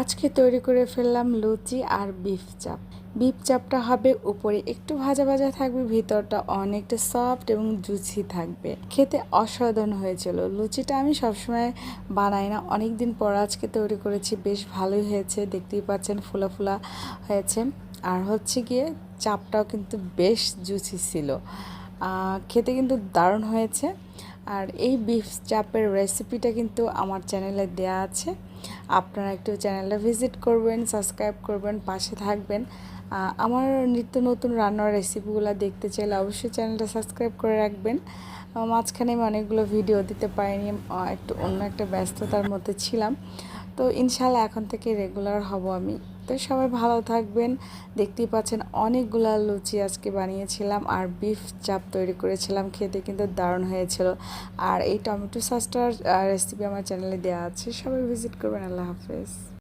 আজকে তৈরি করে ফেললাম লুচি আর বিফ চাপ। বিফ চাপটা হবে উপরে, একটু ভাজা ভাজা থাকবে, ভিতরটা অনেকটা সফট এবং জুচি থাকবে। খেতে অসাধারণ হয়েছিল। লুচিটা আমি সবসময় বানাই না। অনেক দিন পর আজকে তৈরি করেছি, বেশ ভালোই হয়েছে, দেখতেই পাচ্ছেন ফুলা ফুলা হয়েছে। আর হচ্ছে গিয়ে চাপটাও কিন্তু বেশ জুচি ছিল। খেতে কিন্তু দারুণ হয়েছে। আর এই বিফ চাপের রেসিপিটা কিন্তু আমার চ্যানেলে দেয়া আছে। আপনারা একটু চ্যানেলে ভিজিট করবেন সাবস্ক্রাইব করবেন, পাশে থাকবেন। আমার নিত্য নতুন রান্নার রেসিপিগুলো দেখতে চাইলে অবশ্যই চ্যানেলটা সাবস্ক্রাইব করে রাখবেন। মাঝখানে আমি অনেকগুলো ভিডিও দিতে পারিনি একটু অন্য একটা ব্যস্ততার মধ্যে ছিলাম। তো ইনশাল্লাহ এখন থেকে রেগুলার হব আমি। তো সবাই ভালো থাকবেন। দেখতেই পাচ্ছেন অনেকগুলো লুচি আজকে বানিয়েছিলাম আর বিফ চাপ তৈরি করেছিলাম। খেতে কিন্তু দারুণ হয়েছিল। আর এই টমেটো সসটার রেসিপি আমার চ্যানেলে দেওয়া আছে। সবাই ভিজিট করবেন। আল্লাহ হাফেজ।